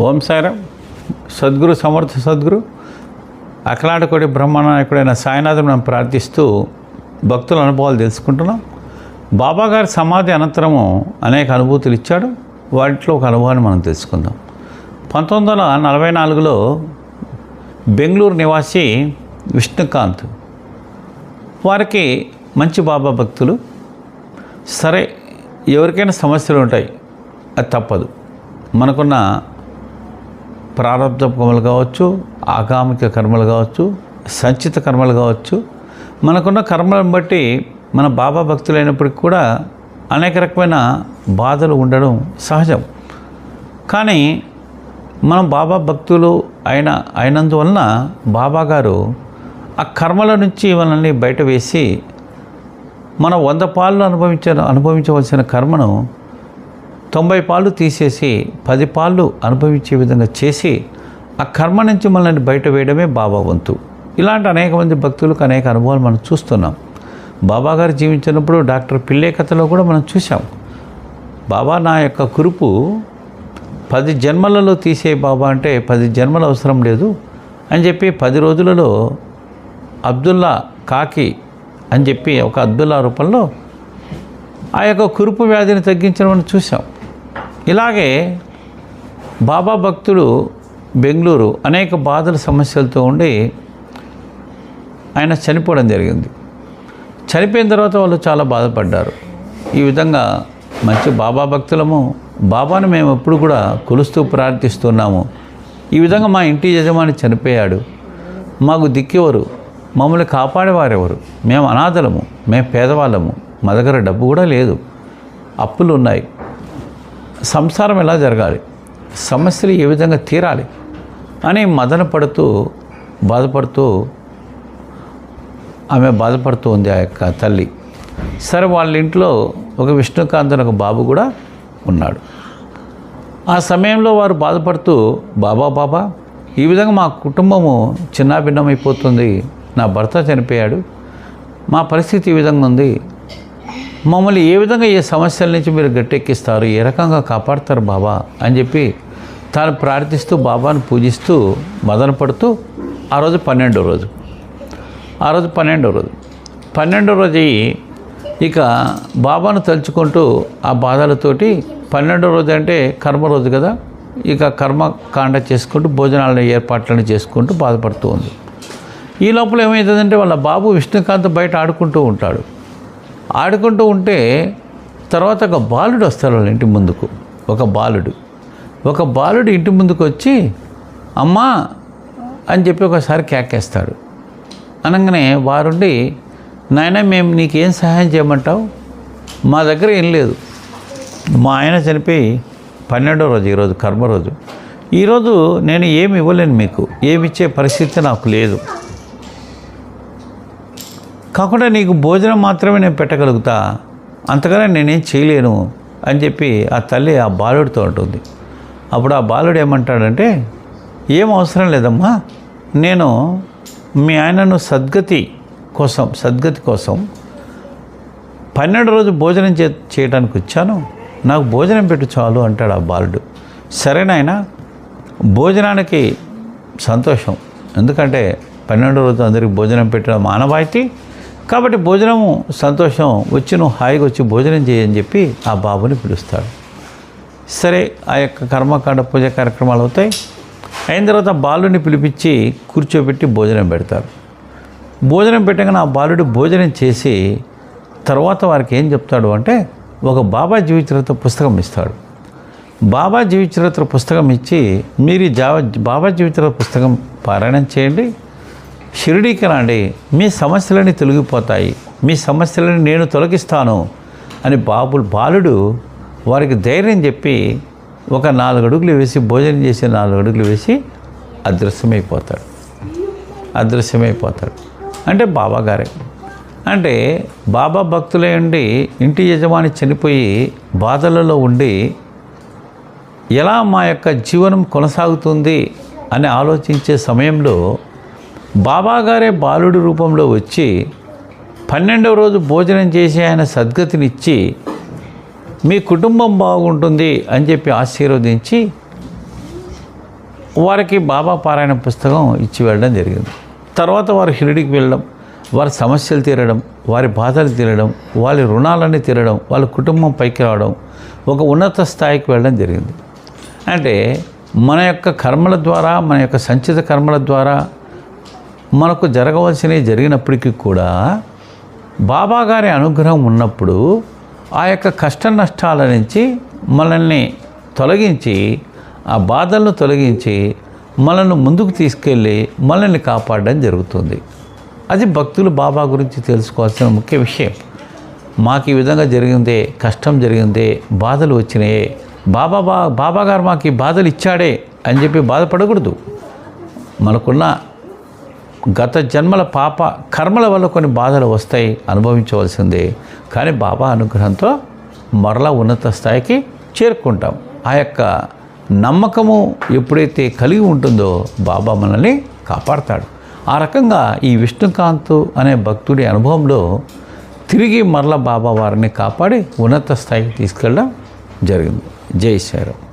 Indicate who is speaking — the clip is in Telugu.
Speaker 1: ఓం సారం సద్గురు సమర్థ సద్గురు. అఖలాటకోటి బ్రహ్మనాయకుడైన సాయినాథుడు మనం ప్రార్థిస్తూ భక్తుల అనుభవాలు తెలుసుకుంటున్నాం. బాబా గారి సమాధి అనంతరము అనేక అనుభూతులు ఇచ్చాడు. వాటిలో ఒక అనుభవాన్ని మనం తెలుసుకుందాం. పంతొమ్మిది వందల నలభై నాలుగులో బెంగళూరు నివాసి విష్ణుకాంత్ వారికి మంచి బాబా భక్తులు. సరే ఎవరికైనా సమస్యలు ఉంటాయి అది తప్పదు. మనకున్న ప్రారంభ కర్మలు కావచ్చు ఆగామిక కర్మలు కావచ్చు సంచిత కర్మలు కావచ్చు మనకున్న కర్మలను బట్టి మన బాబా భక్తులైనప్పటికీ కూడా అనేక రకమైన బాధలు ఉండడం సహజం. కానీ మనం బాబా భక్తులు అయిన అయినందువలన బాబా గారు ఆ కర్మల నుంచి మనల్ని బయట వేసి మన వంద పాళ్ళు అనుభవించ అనుభవించవలసిన కర్మను తొంభై పాళ్ళు తీసేసి పది పాళ్ళు అనుభవించే విధంగా చేసి ఆ కర్మ నుంచి మనల్ని బయట వేయడమే బాబా వంతు. ఇలాంటి అనేక మంది భక్తులకు అనేక అనుభవాలు మనం చూస్తున్నాం. బాబా గారు జీవించినప్పుడు డాక్టర్ పిల్లే కథలో కూడా మనం చూసాం బాబా నా యొక్క కురుపు పది జన్మలలో తీసే బాబా అంటే పది జన్మలు అవసరం లేదు అని చెప్పి పది రోజులలో అబ్దుల్లా కాకి అని చెప్పి ఒక అబ్దుల్లా రూపంలో ఆ యొక్క కురుపు వ్యాధిని తగ్గించడం మనం చూసాం ఇలాగే బాబా భక్తుడు బెంగళూరు అనేక బాధల సమస్యలతో ఉండి ఆయన చనిపోవడం జరిగింది. చనిపోయిన తర్వాత వాళ్ళు చాలా బాధపడ్డారు. ఈ విధంగా మంచి బాబా భక్తులము బాబాను మేము ఎప్పుడు కూడా కొలుస్తూ ప్రార్థిస్తున్నాము. ఈ విధంగా మా ఇంటి యజమాని చనిపోయాడు. మాకు దిక్కేవారు మమ్మల్ని కాపాడేవారెవరు? మేము అనాథలము మేము పేదవాళ్ళము మా దగ్గర డబ్బు కూడా లేదు. అప్పులు ఉన్నాయి సంసారం ఎలా జరగాలి? సమస్యలు ఏ విధంగా తీరాలి? అని మదన పడుతూ బాధపడుతూ ఆమె బాధపడుతూ ఉంది ఆ యొక్క తల్లి. సరే వాళ్ళ ఇంట్లో ఒక విష్ణుకాంత్ అని ఒక బాబు కూడా ఉన్నాడు. ఆ సమయంలో వారు బాధపడుతూ బాబా బాబా ఈ విధంగా మా కుటుంబము చిన్నాభిన్నమైపోతుంది. నా భర్త చనిపోయాడు. మా పరిస్థితి ఈ విధంగా ఉంది. మమ్మల్ని ఏ విధంగా ఏ సమస్యల నుంచి మీరు గట్టెక్కిస్తారు? ఏ రకంగా కాపాడతారు బాబా? అని చెప్పి తాను ప్రార్థిస్తూ బాబాను పూజిస్తూ మదన పడుతూ ఆ రోజు పన్నెండో రోజు. ఆ రోజు పన్నెండో రోజు. పన్నెండో రోజు అయ్యి ఇక బాబాను తలుచుకుంటూ ఆ బాధలతోటి పన్నెండో రోజు అంటే కర్మ రోజు కదా? ఇక కర్మకాండ చేసుకుంటూ భోజనాల ఏర్పాట్లను చేసుకుంటూ బాధపడుతూ ఉంది. ఈ లోపల ఏమవుతుందంటే వాళ్ళ బాబు విష్ణుకాంత్ బయట ఆడుకుంటూ ఉంటాడు. ఆడుకుంటూ ఉంటే తర్వాత ఒక బాలుడు వస్తాడు వాళ్ళ ఇంటి ముందుకు. ఒక బాలుడు. ఒక బాలుడు ఇంటి ముందుకు వచ్చి అమ్మా అని చెప్పి ఒకసారి కేకేస్తాడు. అనగానే వారుండి నాయన మేము నీకేం సహాయం చేయమంటావు? మా దగ్గర ఏం లేదు. మా ఆయన చనిపోయి పన్నెండో రోజు ఈరోజు కర్మ రోజు ఈరోజు నేను ఏమి ఇవ్వలేను మీకు. ఏమి ఇచ్చే పరిస్థితి నాకు లేదు. కాకుండా నీకు భోజనం మాత్రమే నేను పెట్టగలుగుతా. అంతగానే నేనేం చేయలేను అని చెప్పి ఆ తల్లి ఆ బాలుడితో ఉంటుంది అప్పుడు ఆ బాలుడు ఏమంటాడంటే ఏం అవసరం లేదమ్మా. నేను మీ ఆయనను సద్గతి కోసం సద్గతి కోసం పన్నెండు రోజు భోజనం చే చేయడానికి వచ్చాను. నాకు భోజనం పెట్టు చాలు అంటాడు ఆ బాలుడు. సరేనాయన భోజనానికి సంతోషం. ఎందుకంటే పన్నెండు రోజు అందరికి భోజనం పెట్టడం మానవాయితీ కాబట్టి భోజనము సంతోషం వచ్చి నువ్వు హాయిగా వచ్చి భోజనం చేయని చెప్పి ఆ బాబుని పిలుస్తాడు. సరే ఆ యొక్క కర్మకాండ పూజ కార్యక్రమాలు అవుతాయి. అయిన తర్వాత బాలుని పిలిపించి కూర్చోబెట్టి భోజనం పెడతారు. భోజనం పెట్టగానే ఆ బాలుడు భోజనం చేసి తర్వాత వారికి ఏం చెప్తాడు అంటే ఒక బాబా జీవిత పుస్తకం ఇస్తాడు. బాబా జీవిత పుస్తకం ఇచ్చి మీరు జావ బాబా జీవిత పుస్తకం పారాయణం చేయండి. షిరిడీకి రండి మీ సమస్యలని తొలగిపోతాయి మీ సమస్యలని నేను తొలగిస్తాను అని బాబు బాలుడు వారికి ధైర్యం చెప్పి ఒక నాలుగు అడుగులు వేసి భోజనం చేసి నాలుగు అడుగులు వేసి అదృశ్యమైపోతాడు. అదృశ్యమైపోతాడు. అంటే బాబాగారే అంటే బాబా భక్తులై ఉండి ఇంటి యజమాని చనిపోయి బాధలలో ఉండి ఎలా మా యొక్క జీవనం కొనసాగుతుంది అని ఆలోచించే సమయంలో బాబాగారే బాలుడి రూపంలో వచ్చి పన్నెండవ రోజు భోజనం చేసి ఆయన సద్గతినిచ్చి మీ కుటుంబం బాగుంటుంది అని చెప్పి ఆశీర్వదించి వారికి బాబా పారాయణ పుస్తకం ఇచ్చి వెళ్ళడం జరిగింది. తర్వాత వారు షిరిడికి వెళ్ళడం వారి సమస్యలు తీరడం వారి బాధలు తీరడం వారి రుణాలన్నీ తీరడం వాళ్ళ కుటుంబం పైకి రావడం ఒక ఉన్నత స్థాయికి వెళ్ళడం జరిగింది. అంటే మన యొక్క కర్మల ద్వారా మన యొక్క సంచిత కర్మల ద్వారా మనకు జరగవలసినవి జరిగినప్పటికీ కూడా బాబా గారి అనుగ్రహం ఉన్నప్పుడు ఆ యొక్క కష్ట నష్టాల నుంచి మనల్ని తొలగించి ఆ బాధలను తొలగించి మనల్ని ముందుకు తీసుకెళ్ళి మనల్ని కాపాడడం జరుగుతుంది. అది భక్తులు బాబా గురించి తెలుసుకోవాల్సిన ముఖ్య విషయం. మాకు ఈ విధంగా జరిగిందే కష్టం జరిగిందే బాధలు వచ్చినాయే. బాబా బా బాబా గారు మాకు ఈ బాధలు ఇచ్చాడే అని చెప్పి బాధపడకూడదు. మనకున్న గత జన్మల పాప కర్మల వల్ల కొన్ని బాధలు వస్తాయి అనుభవించవలసిందే. కానీ బాబా అనుగ్రహంతో మరలా ఉన్నత స్థాయికి చేరుకుంటాం. ఆ యొక్క నమ్మకము ఎప్పుడైతే కలిగి ఉంటుందో బాబా మనల్ని కాపాడతాడు. ఆ రకంగా ఈ విష్ణుకాంత్ అనే భక్తుడి అనుభవంలో తిరిగి మరల బాబా వారిని కాపాడి ఉన్నత స్థాయికి తీసుకెళ్ళడం జరిగింది. జై శ్రీరామ్.